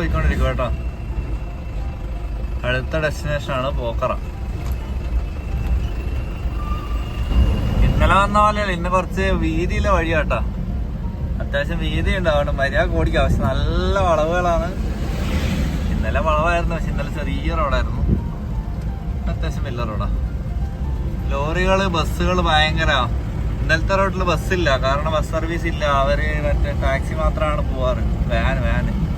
പോയിക്കൊണ്ടിരിക്കുക കേട്ടോ. അടുത്ത ഡെസ്റ്റിനേഷൻ ആണ് പോക്കറ. ഇന്നലെ വന്ന പോലെയല്ല ഇന്ന് കുറച്ച് വീതിയിലെ വഴി കേട്ടോ. അത്യാവശ്യം വീതി ഉണ്ടാവണം. മര്യാദ ഓടിക്കാം പക്ഷെ നല്ല വളവുകളാണ്. ഇന്നലെ വളവായിരുന്നു പക്ഷെ ഇന്നലെ ചെറിയ റോഡായിരുന്നു. അത്യാവശ്യം വലിയ റോഡാ. ലോറികൾ ബസ്സുകൾ ഭയങ്കര. ഇന്നലത്തെ റോഡിൽ ബസ്സില്ല. കാരണം ബസ് സർവീസ് ഇല്ല. അവർ മറ്റേ ടാക്സി മാത്രമാണ് പോവാറ്. Van van.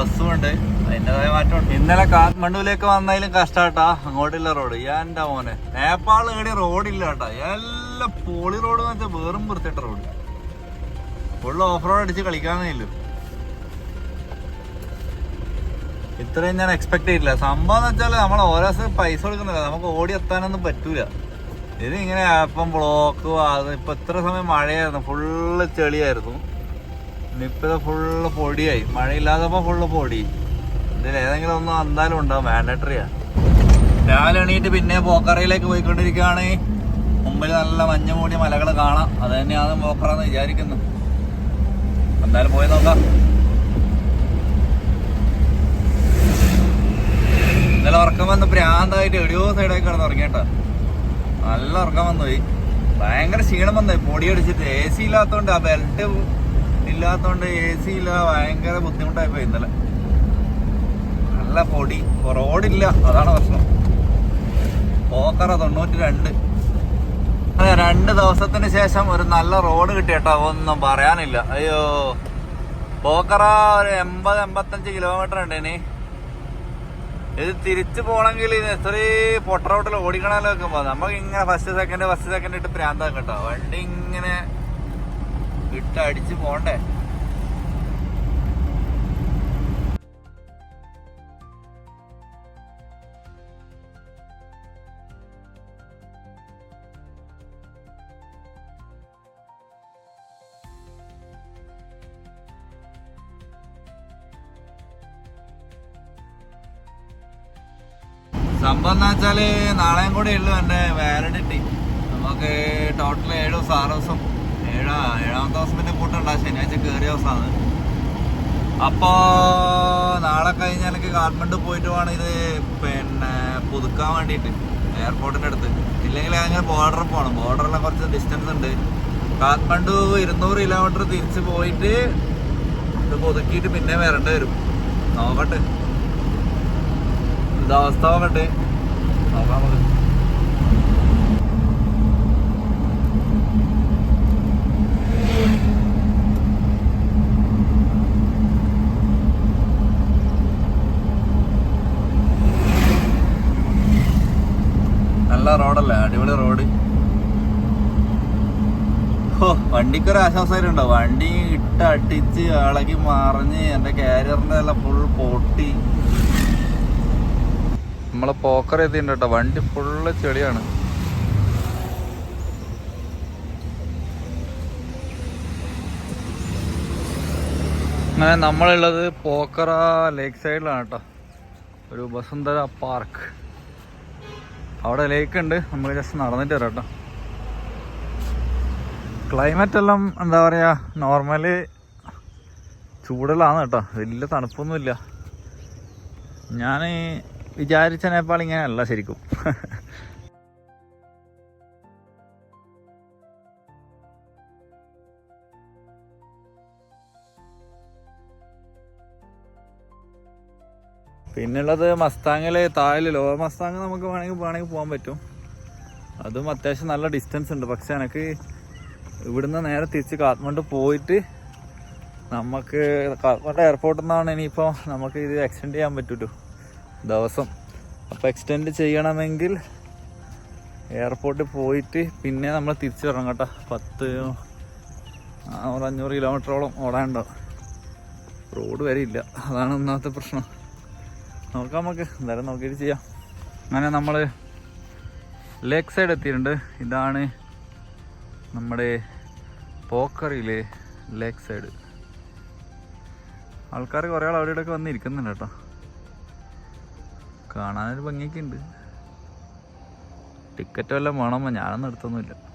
ബസ്സും ഉണ്ട് അതിന്റെതായ മാറ്റമുണ്ട്. ഇന്നലെ കാഠ്മണ്ഡുവിലേക്ക് വന്നതിലും കഷ്ടാട്ടാ. അങ്ങോട്ടില്ല റോഡ്. എന്റെ മോനെ. നേപ്പാൾ ഏടി റോഡില്ല കേട്ടാ എല്ലാം പോളി റോഡ് എന്ന് വെച്ചാൽ വേറും വൃത്തിയിട്ട റോഡ്. ഫുള്ള് ഓഫ് റോഡ് അടിച്ച് കളിക്കാന്നേ ഇല്ലു. ഇത്രയും ഞാൻ എക്സ്പെക്ട് ചെയ്തില്ല സംഭവം എന്ന് വെച്ചാൽ നമ്മൾ ഓരോ ദിവസം പൈസ കൊടുക്കുന്നില്ല. നമുക്ക് ഓടി എത്താനൊന്നും പറ്റൂല. ഇത് ഇങ്ങനെ അപ്പം ബ്ലോക്ക് ഇപ്പൊ ഇത്ര സമയം മഴയായിരുന്നു. ഫുള്ള് ചെളിയായിരുന്നു. ഇത് ഫുള്ള് പൊടിയായി. മഴയില്ലാത്തപ്പോ ഫുള്ള് പൊടി. ഇതിൽ ഏതെങ്കിലും ഒന്നും എന്തായാലും ഉണ്ടാവും. മാൻഡേറ്ററിയാ രാവിലെ എണീറ്റ് പിന്നെ പോക്കറയിലേക്ക് പോയിക്കൊണ്ടിരിക്കുകയാണ്. മുമ്പിൽ നല്ല മഞ്ഞ മൂടിയ മലകൾ കാണാം. അത് തന്നെയാണ് പോക്കറെന്ന് വിചാരിക്കുന്നു. എന്തായാലും പോയി നോക്കാം. ഇന്നലെ ഉറക്കം വന്ന് പ്രാന്തായിട്ട് എടിയോ സൈഡായി കിടന്ന് ഉറങ്ങിയിട്ട. നല്ല ഉറക്കം വന്നു പോയി ഭയങ്കര ക്ഷീണം വന്നു പൊടിയടിച്ചിട്ട് എ സി ഇല്ലാത്തോണ്ട് ആ ബെൽറ്റ് ഇല്ലാത്തോണ്ട് എ സി ഇല്ല ഭയങ്കര ബുദ്ധിമുട്ടായി പോയി ഇന്നലെ. നല്ല പൊടി. റോഡില്ല. അതാണ് പ്രശ്നം. പോക്കറ തൊണ്ണൂറ്റി രണ്ട് രണ്ട് ദിവസത്തിന് ശേഷം ഒരു നല്ല റോഡ് കിട്ടിയട്ടോ. ഒന്നും പറയാനില്ല. അയ്യോ. പോക്കറ ഒരു എൺപത് എൺപത്തഞ്ച് കിലോമീറ്റർ ഉണ്ട് ഇനി. ഇത് തിരിച്ചു പോകണമെങ്കിൽ ഇത് എത്രയും പൊട്ട റോട്ടിൽ ഓടിക്കണമല്ലോ വെക്കുമ്പോ. നമുക്ക് ഇങ്ങനെ ഫസ്റ്റ് സെക്കൻഡ് ഫസ്റ്റ് സെക്കൻഡ് ഇട്ട് പ്രാന്താക്കട്ടോ വണ്ടി ഇങ്ങനെ ഇട്ട് അടിച്ച് പോണ്ടേ. സംഭവം എന്ന് വെച്ചാൽ നാളെയും കൂടെ ഉള്ളു എന്റെ വാലിഡിറ്റി നമുക്ക് ടോട്ടൽ ഏഴ് ദിവസം ആറ് ദിവസം. ഏഴാ ഏഴാമത്തെ ദിവസം പിന്നെ കൂട്ടണ്ട ശനിയാഴ്ച കയറിയ ദിവസമാണ് അപ്പോ നാളെ കഴിഞ്ഞാൽ എനിക്ക് കാഠ്മണ്ഡു പോയിട്ട് വേണം ഇത് പിന്നെ പുതുക്കാൻ വേണ്ടിയിട്ട് എയർപോർട്ടിന്റെ അടുത്ത്. ഇല്ലെങ്കിൽ അങ്ങനെ ബോർഡർ പോകണം ബോർഡറിലെ കുറച്ച് ഡിസ്റ്റൻസ് ഉണ്ട്. കാഠ്മണ്ഡു ഇരുന്നൂറ് കിലോമീറ്റർ തിരിച്ച് പോയിട്ട് ഇത് പുതുക്കിയിട്ട് പിന്നെ വരേണ്ടി വരും. നോക്കട്ടെ. ഇത് അവസ്ഥ നോക്കട്ടെ. നോക്കാം നമുക്ക് നല്ല റോഡല്ലേ അടിപൊളി റോഡ് ഓ വണ്ടിക്കൊരു ഉണ്ടോ വണ്ടി ഇട്ട് അടിച്ച് ഇളകി മറിഞ്ഞ് എന്റെ കാരിയറിന്റെ എല്ലാം ഫുൾ പൊട്ടി. നമ്മളെ പോക്കർ എത്തിയിട്ടുണ്ട് വണ്ടി ഫുള്ള് ചെളിയാണ്. അങ്ങനെ നമ്മളുള്ളത് പോക്കറ ലേക്ക് സൈഡിലാണ് കേട്ടോ. ഒരു വസുന്ധര പാർക്ക് അവിടെ ലേക്ക് ഉണ്ട്. നമ്മൾ ജസ്റ്റ് നടന്നിട്ട് വരാം കേട്ടോ. ക്ലൈമറ്റ് എല്ലാം എന്താ പറയുക നോർമൽ ചൂടലാണ് കേട്ടോ. വലിയ തണുപ്പൊന്നുമില്ല. ഞാൻ വിചാരിച്ച നേപ്പാൾ ഇങ്ങനെയല്ല ശരിക്കും. പിന്നുള്ളത് മസ്താങ്ങിൽ താഴെ ലോ മസ്താങ് നമുക്ക് വേണമെങ്കിൽ വേണമെങ്കിൽ പോകാൻ പറ്റും. അതും അത്യാവശ്യം നല്ല ഡിസ്റ്റൻസ് ഉണ്ട്. പക്ഷെ എനിക്ക് ഇവിടുന്ന് നേരെ തിരിച്ച് കാത്മണ്ഡു പോയിട്ട് നമുക്ക് കാത്മണ്ഡു എയർപോർട്ടിൽ നിന്നാണ് ഇനിയിപ്പോൾ നമുക്ക് ഇത് എക്സ്റ്റെൻഡ് ചെയ്യാൻ പറ്റുള്ളൂ ദിവസം. അപ്പോൾ എക്സ്റ്റെൻഡ് ചെയ്യണമെങ്കിൽ എയർപോർട്ടിൽ പോയിട്ട് പിന്നെ നമ്മൾ തിരിച്ചു വരണം കേട്ടോ. പത്ത് ഒരു അഞ്ഞൂറ് കിലോമീറ്ററോളം ഓടാനുണ്ടാവും റോഡ് വരെ ഇല്ല. അതാണ് ഒന്നാമത്തെ പ്രശ്നം. നോക്കാം നമുക്ക്. എന്തായാലും നോക്കിയിട്ട് ചെയ്യാം. അങ്ങനെ നമ്മൾ ലേക്ക് സൈഡ് എത്തിയിട്ടുണ്ട്. ഇതാണ് നമ്മുടെ പോക്കറിയിലെ ലേക്ക് സൈഡ് ആൾക്കാർ കുറേ ആൾ അവിടെ ഇവിടെയൊക്കെ വന്നിരിക്കുന്നുണ്ട് കേട്ടോ. കാണാനൊരു ഭംഗിയൊക്കെ ഉണ്ട്. ടിക്കറ്റ് വല്ലതും വേണമോ ഞാനൊന്നും എടുത്തൊന്നുമില്ല.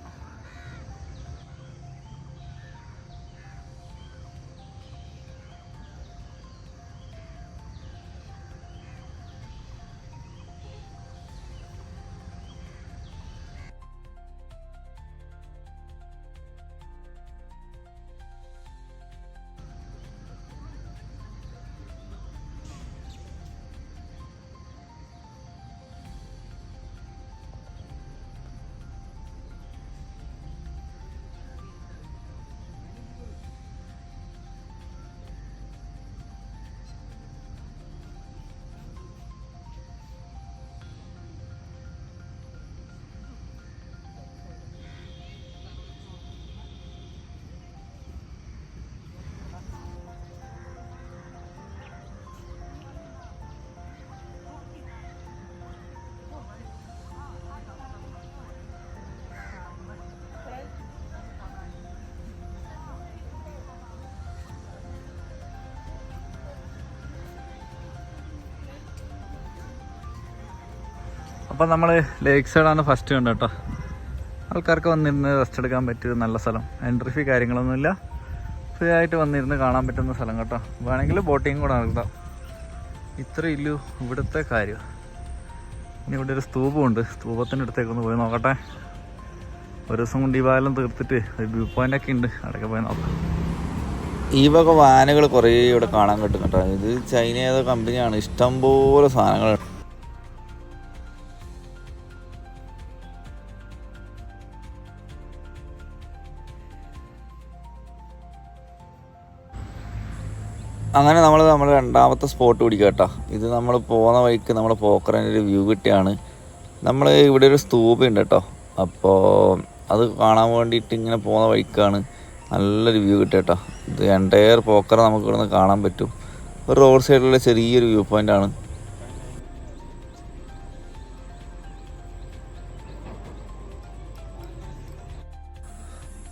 അപ്പം നമ്മൾ ലേക്ക് സൈഡാണ് ഫസ്റ്റ് കണ്ടത് കേട്ടോ. ആൾക്കാർക്ക് വന്നിരുന്ന് റെസ്റ്റ് എടുക്കാൻ പറ്റിയ നല്ല സ്ഥലം. എൻട്രി ഫീ കാര്യങ്ങളൊന്നുമില്ല. ഫ്രീ ആയിട്ട് വന്നിരുന്ന് കാണാൻ പറ്റുന്ന സ്ഥലം കേട്ടോ. വേണമെങ്കിൽ ബോട്ടിങ് കൂടെ നടത്താം. ഇത്ര ഇല്ലു ഇവിടുത്തെ കാര്യം. ഇനി ഇവിടെ ഒരു സ്തൂപമുണ്ട്. സ്തൂപത്തിന്റെ അടുത്തേക്കൊന്ന് പോയി നോക്കട്ടെ. ഒരു ദിവസം കൊണ്ട് ഈ പാലം തീർത്തിട്ട് ഒരു വ്യൂ പോയിന്റ് ഒക്കെ ഉണ്ട്. അവിടെയൊക്കെ പോയി നോക്കാം. ഈ വക വാനുകൾ കുറേ ഇവിടെ കാണാൻ കിട്ടും കേട്ടോ. ഇത് ചൈന ഏതോ കമ്പനിയാണ് ഇഷ്ടംപോലെ സാധനങ്ങൾ അങ്ങനെ നമ്മൾ നമ്മുടെ രണ്ടാമത്തെ സ്പോട്ട് പിടിക്കുക കേട്ടോ. ഇത് നമ്മൾ പോകുന്ന വഴിക്ക് നമ്മൾ പോക്കറിന്റെ ഒരു വ്യൂ കിട്ടിയാണ്. നമ്മൾ ഇവിടെ ഒരു സ്തൂപുണ്ട് കേട്ടോ. അപ്പോൾ അത് കാണാൻ വേണ്ടിയിട്ട് ഇങ്ങനെ പോകുന്ന വഴിക്കാണ് നല്ലൊരു വ്യൂ കിട്ടുക കേട്ടോ. ഇത് എന്റയർ പോക്കറ നമുക്ക് ഇവിടെ നിന്ന് കാണാൻ പറ്റും. ഒരു റോഡ് സൈഡിലുള്ള ചെറിയൊരു വ്യൂ പോയിന്റ് ആണ്.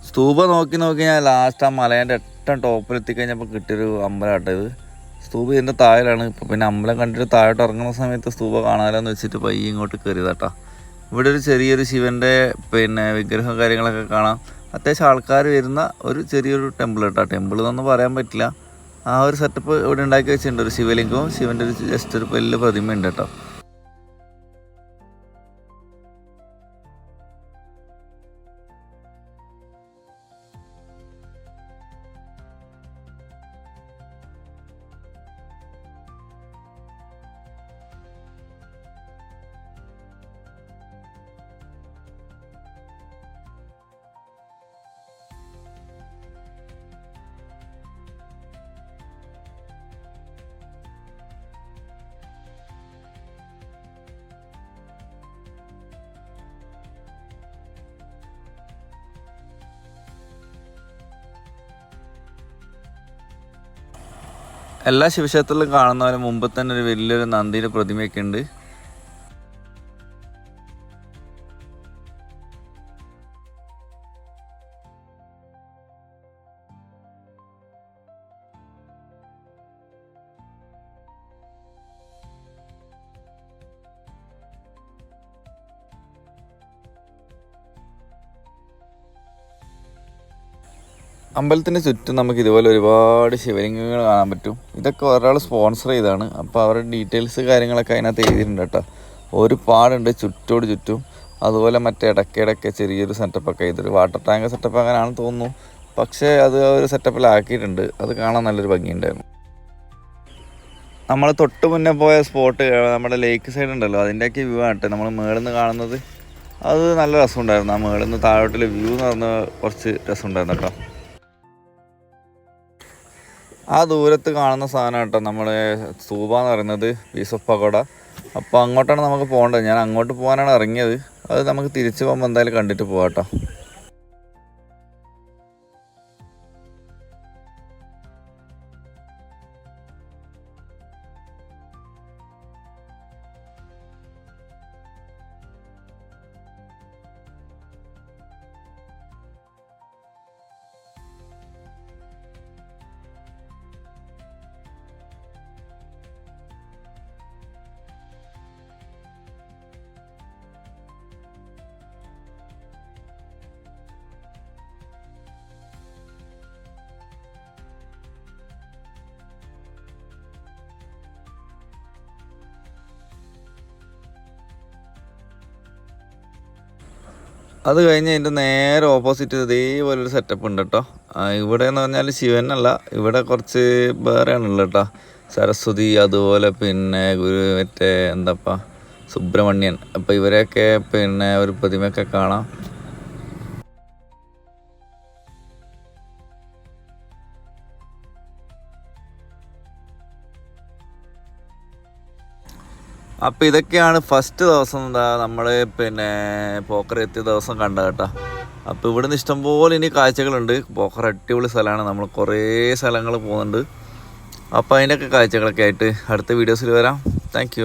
സ്തൂപ നോക്കി നോക്കി ഞാൻ ലാസ്റ്റ് ആ മലേന്റെ എട്ടം ടോപ്പിൽ എത്തിക്കഴിഞ്ഞപ്പോൾ കിട്ടിയൊരു അമ്പലമാട്ടോ ഇത്. സ്തൂപ ഇതിന്റെ താഴെയാണ് ഇപ്പോൾ പിന്നെ അമ്പലം കണ്ടിട്ട് താഴോട്ട് ഇറങ്ങുന്ന സമയത്ത് സ്തൂപ കാണാനെന്ന് വെച്ചിട്ട് പയ്യെ ഇങ്ങോട്ട് കയറിയതാട്ടോ ഇവിടെ ഒരു ചെറിയൊരു ശിവന്റെ പിന്നെ വിഗ്രഹം കാര്യങ്ങളൊക്കെ കാണാം. അത്യാവശ്യം ആൾക്കാർ വരുന്ന ഒരു ചെറിയൊരു ടെമ്പിൾ കേട്ടോ. ടെമ്പിൾ എന്നൊന്നും പറയാൻ പറ്റില്ല. ആ ഒരു സെറ്റപ്പ് ഇവിടെ ഉണ്ടാക്കി വെച്ചിട്ടുണ്ട് ഒരു ശിവലിംഗവും ശിവന്റെ ഒരു ജസ്റ്റ് ഒരു വലിയ പ്രതിമ ഉണ്ട് കേട്ടോ. എല്ലാ ശിവക്ഷേത്രത്തിലും കാണുന്ന മുമ്പ് തന്നെ ഒരു വലിയൊരു നന്ദിയുടെ പ്രതിമയൊക്കെ ഉണ്ട്. അമ്പലത്തിന് ചുറ്റും നമുക്ക് ഇതുപോലെ ഒരുപാട് ശിവലിംഗങ്ങൾ കാണാൻ പറ്റും. ഇതൊക്കെ ഒരാൾ സ്പോൺസർ ചെയ്താണ്. അപ്പോൾ അവരുടെ ഡീറ്റെയിൽസ് കാര്യങ്ങളൊക്കെ അതിനകത്ത് എഴുതിയിട്ടുണ്ട് കേട്ടോ. ഒരുപാടുണ്ട് ചുറ്റോട് ചുറ്റും. അതുപോലെ മറ്റേ ഇടയ്ക്കിടയ്ക്ക് ചെറിയൊരു സെറ്റപ്പൊക്കെ ഇതൊരു വാട്ടർ ടാങ്ക് സെറ്റപ്പ് അങ്ങനെയാണെന്ന് തോന്നുന്നു. പക്ഷേ അത് ഒരു സെറ്റപ്പിലാക്കിയിട്ടുണ്ട് അത് കാണാൻ നല്ലൊരു ഭംഗിയുണ്ടായിരുന്നു. നമ്മൾ തൊട്ട് മുന്നേ പോയ സ്പോട്ട് നമ്മുടെ ലേക്ക് സൈഡ് ഉണ്ടല്ലോ. അതിന്റെയൊക്കെ വ്യൂ ആട്ടെ നമ്മൾ മേളിൽ നിന്ന് കാണുന്നത്. അത് നല്ല രസമുണ്ടായിരുന്നു. ആ മേളിൽ നിന്ന് താഴോട്ടുള്ള വ്യൂ എന്ന് പറഞ്ഞാൽ കുറച്ച് രസമുണ്ടായിരുന്നു കേട്ടോ. ആ ദൂരത്ത് കാണുന്ന സാധനം കേട്ടോ നമ്മുടെ സൂബ എന്ന് പറയുന്നത് പീസ് ഓഫ് പകോട അപ്പോൾ അങ്ങോട്ടാണ് നമുക്ക് പോകേണ്ടത്. ഞാൻ അങ്ങോട്ട് പോകാനാണ് ഇറങ്ങിയത്. അത് നമുക്ക് തിരിച്ചു പോകുമ്പോൾ എന്തായാലും കണ്ടിട്ട് പോകാം കേട്ടോ. അത് കഴിഞ്ഞ് അതിന്റെ നേരെ ഓപ്പോസിറ്റ് ഇതേപോലൊരു സെറ്റപ്പ് ഉണ്ട് കേട്ടോ ഇവിടെ എന്ന് പറഞ്ഞാൽ ശിവനല്ല. ഇവിടെ കുറച്ച് വേറെയാണുള്ളത് കേട്ടോ സരസ്വതി അതുപോലെ പിന്നെ ഗുരു മറ്റേ എന്താപ്പാ സുബ്രഹ്മണ്യൻ. അപ്പോൾ ഇവരെയൊക്കെ പിന്നെ ഒരു പ്രതിമയൊക്കെ കാണാം. അപ്പോൾ ഇതൊക്കെയാണ് ഫസ്റ്റ് ദിവസം എന്താ നമ്മൾ പിന്നെ പോക്കർ എത്തിയ ദിവസം കണ്ട കേട്ടോ. അപ്പോൾ ഇവിടുന്ന് ഇഷ്ടംപോലെ ഇനി കാഴ്ചകളുണ്ട്. പോക്കർ അടിപൊളി സ്ഥലമാണ്. നമ്മൾ കുറേ സ്ഥലങ്ങൾ പോകുന്നുണ്ട്. അപ്പോൾ അതിന്റെയൊക്കെ കാഴ്ചകളൊക്കെ ആയിട്ട് അടുത്ത വീഡിയോസിൽ വരാം. താങ്ക്